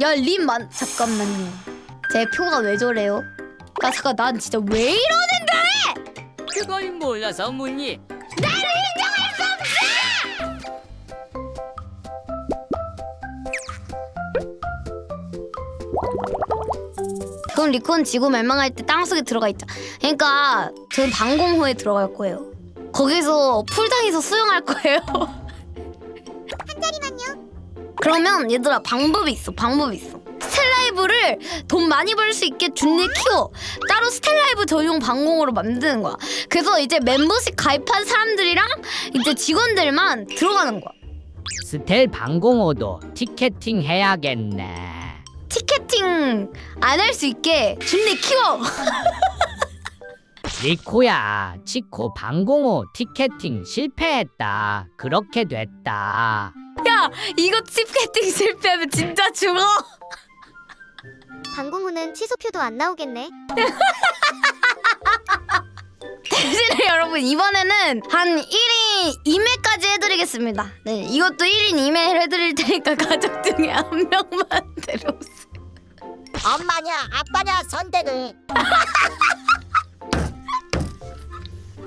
야 림만 잠깐만요. 제 표가 왜 저래요? 아 잠깐 난 진짜 왜 이러는데? 그걸 몰라서 묻니? 그럼 리콘 지구 멸망할 때 땅속에 들어가 있자. 그러니까 저는 방공호에 들어갈 거예요. 거기서 풀장에서 수영할 거예요. 그러면 얘들아 방법이 있어. 방법이 있어. 스텔라이브를 돈 많이 벌 수 있게 준내 키워 따로 스텔라이브 전용 방공호로 만드는 거야. 그래서 이제 멤버십 가입한 사람들이랑 이제 직원들만 들어가는 거야. 스텔 방공호도 티켓팅 해야겠네. 티켓팅 안 할 수 있게 준내 키워. 리코야, 치코 방공호 티켓팅 실패했다. 그렇게 됐다. 야 이거 티켓팅 실패하면 진짜 죽어. 방공호는 취소표도 안 나오겠네. 대신에 여러분 이번에는 한 1인 2매까지 해드리겠습니다. 네 이것도 1인 2매를 해드릴 테니까 가족 중에 한 명만 데려오세요. 엄마냐 아빠냐 선택을.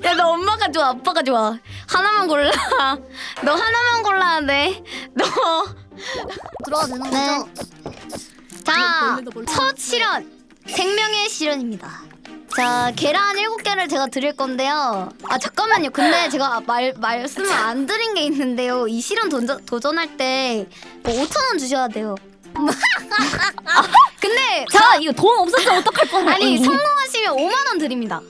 야 너 엄마가 좋아 아빠가 좋아 하나만 골라. 너 하나만 골라야 돼. 너. 들어가 되는 네. 자, 첫 실현. 생명의 실현입니다. 자, 계란 7개를 제가 드릴 건데요. 아, 잠깐만요. 근데 제가 말, 말씀을 안 드린 게 있는데요. 이 실현 도전, 도전할 때뭐 5,000원 주셔야 돼요. 아, 근데 자 이거 돈 없었으면 어떡할 뻔해 아니, 성공하시면 5만 원 드립니다.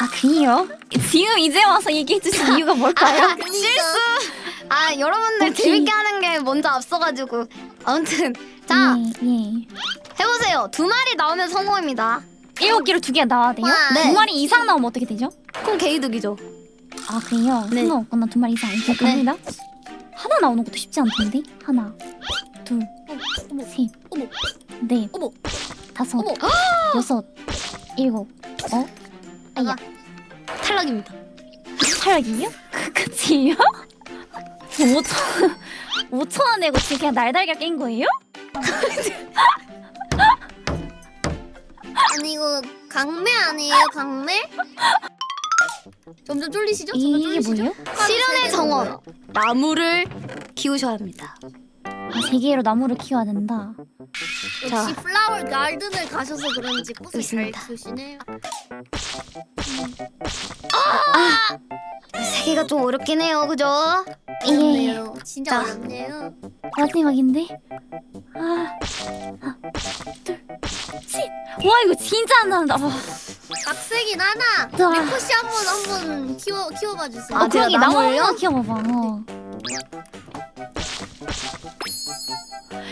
아 그래요? 지금 이제 와서 얘기해 주신 이유가 뭘까요? 아, 실수! 아, 여러분들 오케이. 재밌게 하는 게 먼저 앞서가지고. 아무튼, 자, 예, 예. 해보세요. 두 마리 나오면 성공입니다. 일곱 개로 두 개 나와야 돼요? 와. 네. 두 마리 이상 나오면 어떻게 되죠? 그럼 개이득이죠. 아 그래요? 네. 상관없구나 두 마리 이상 이렇게 갑니다 하나 나오는 것도 쉽지 않던데? 하나 둘셋 어머. 넷 어머. 다섯 어머. 여섯 일곱 어? 아야 탈락입니다. 탈락이요? 그 끝이에요? 5천 5천 원 내고 지금 그냥 날달걀 깬 거예요? 아니 이거 강매 아니에요 강매? 점점 쫄리시죠? 점점 이게 쫄리시죠? 뭐예요? 실현의 정원. 나무를 키우셔야 합니다. 아, 세 개로 나무를 키워야 된다. 역시 자. 플라워 가든을 가셔서 그런지 꽃을 잘 있습니다. 키우시네요. 세 개가 좀 어렵긴 해요, 그죠? 예, 어렵네요. 진짜 자. 어렵네요. 마지막인데. 아, 하나, 둘, 셋. 와 이거 진짜 안 나온다. 와. 빡세긴 하나. 자. 리코씨 한번 한번 키워 키워봐 주세요. 아, 어, 제가 그러게 나무 나무를요? 하나 키워봐봐. 어.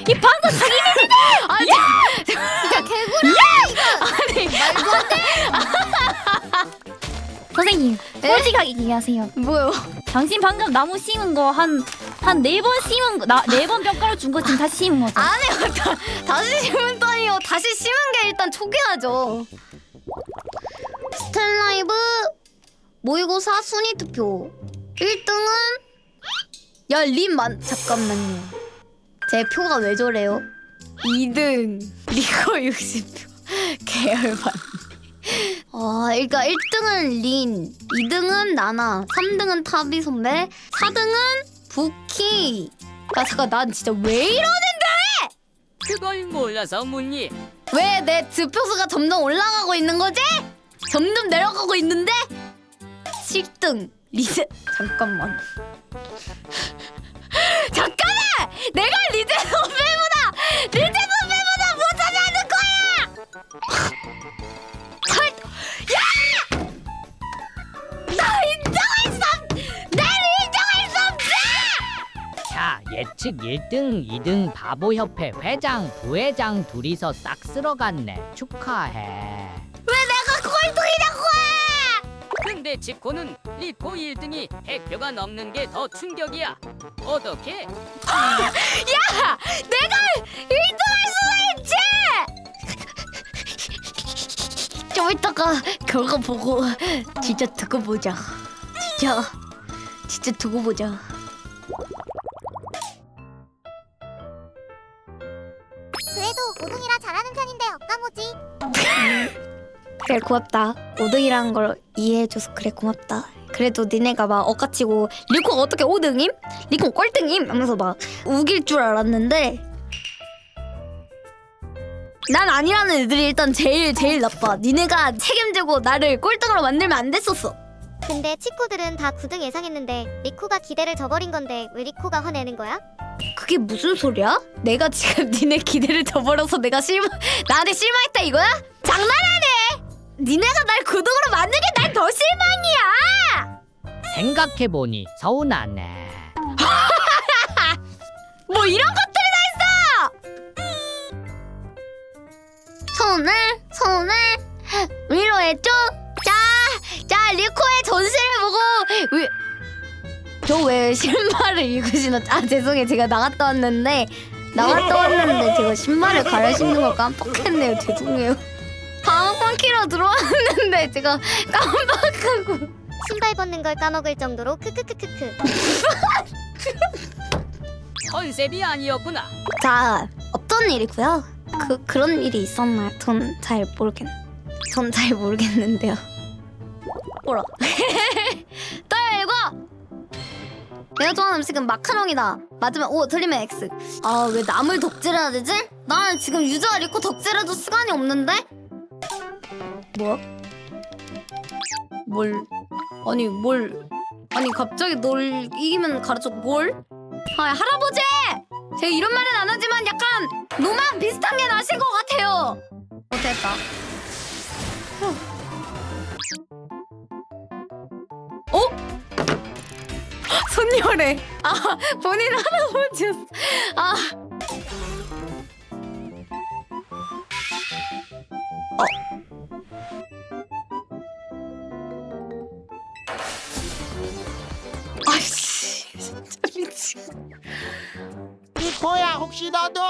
이 방금 자기 아, 진짜 개구리. 선생님 네? 솔직하게 얘기하세요. 뭐요? 당신 방금 나무 심은 거 한 한 네 번 심은 거나네번 뼈가루 준 거 지금 다시 심은 거죠? 아니요, 다, 다시 심은 다니요. 다시 심은 게 일단 초기화죠. 스텔라이브 모의고사 순위 투표 1등은 야 림만 잠깐만요. 제 표가 왜 저래요? 2등 리코 60표 계열반. 어, 그러니까 1등은 린, 2등은 나나, 3등은 타비 선배, 4등은 부키. 아 잠깐 난 진짜 왜 이러? 그걸 몰라서 묻니? 왜 내 득표수가 점점 올라가고 있는 거지? 점점 내려가고 있는데? 7등 리제 잠깐만 잠깐만! 내가 선배 예측 1등, 2등 바보협회 회장, 부회장 둘이서 싹 쓸어갔네. 축하해. 왜 내가 꼴등이냐고 해! 근데 치코는 리코 1등이 100표가 넘는 게 더 충격이야. 어떻게? 야! 내가 1등할 수가 있지! 좀 이따가 결과 보고 진짜 두고 보자. 진짜 진짜 두고 보자. 그래도 오동이라 잘하는 편인데 어까모지. 그래 고맙다 5등이라는 걸 이해해줘서 그래 고맙다 그래도 니네가 막 엇가치고 리코가 어떻게 5등임? 리코 꼴등임? 하면서 막 우길 줄 알았는데 난 아니라는 애들이 일단 제일 제일 나빠 니네가 책임지고 나를 꼴등으로 만들면 안 됐었어 근데 치코들은 다 9등 예상했는데 리코가 기대를 저버린 건데 왜 리코가 화내는 거야? 그게 무슨 소리야? 내가 지금 니네 기대를 저버려서 내가 실망 나한테 실망했다 이거야? 장난하네 니네가 날 9등으로 만든 게 날 더 실망이야 생각해보니 서운하네. 뭐 이런 것들이 다 있어! 손을 손을 위로해줘. 리코의 전시를 보고 위... 저왜 신발을 입으시나? 아 죄송해요 제가 나갔다 왔는데 나갔다 왔는데 제가 신발을 갈아 신는 걸 깜빡했네요 죄송해요. 방송 키러 들어왔는데 제가 깜빡하고 신발 벗는 걸 까먹을 정도로 크크크크크. 컨셉이 아니었구나. 자 어떤 일이고요? 그 그런 일이 있었나요? 전 잘 모르겠. 전 잘 모르겠는데요. 뭐라? 떨고. 내가 좋아하는 음식은 마카롱이다. 맞으면 O, 틀리면 X. 아 왜 남을 덕질해야 되지? 나는 지금 유저가 읽고 덕질해도 시간이 없는데. 뭐야? 뭘? 아니 뭘? 아니 갑자기 널 이기면 가르쳐 뭘? 아 할아버지! 제가 이런 말은 안 하지만 약간 노만 비슷한 게 나신 것 같아요. 어땠다? 어? 손녀래. 아 본인 할아버지였어. 아. 어. 아이씨 진짜 미친. 니코야 혹시 너도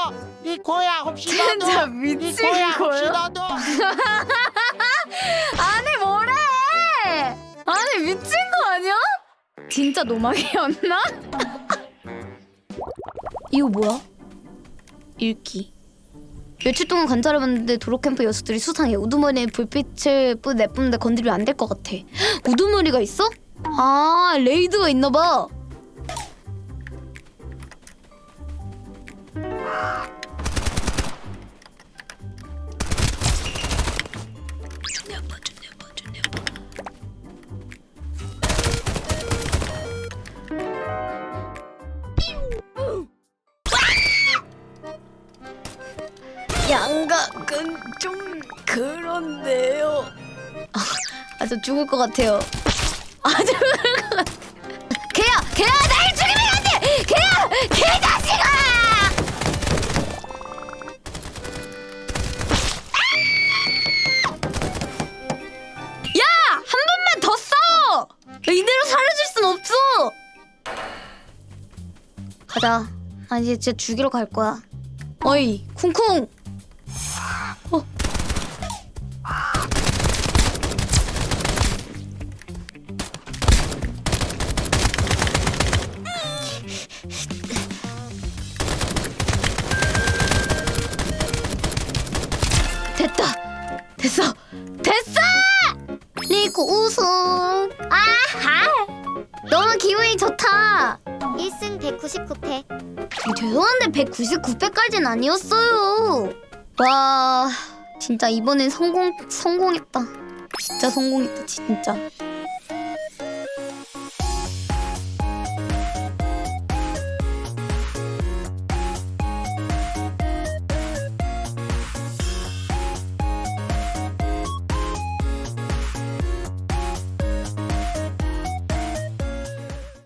니코야 혹시 너도 진짜 미친 니코야 혹시? 너도 아니 뭐래? 아니 미친? 진짜 노망이었나? 이거 뭐야? 읽기 며칠 동안 관찰해 봤는데 도로캠프 여수들이 수상해 우두머리에 불빛을 뿌 내뿜는데 건드리면 안 될 것 같아 우두머리가 있어? 아 레이드가 있나 봐 양각은 좀 그런데요. 아, 아, 저 죽을 것 같아요. 아, 죽을 것 같아. 걔야, 걔야, 날 죽이면 안 돼. 걔야, 걔자 가자. 아 이제 진짜 죽이러 갈 거야. 어이, 쿵쿵. 어. 됐다. 됐어. 됐어! 리코 우승. 아하. 너무 기분이 좋다. 1승 199패. 죄송한데 199패까지는 아니었어요. 와, 진짜 이번엔 성공 성공했다. 진짜 성공했다, 진짜.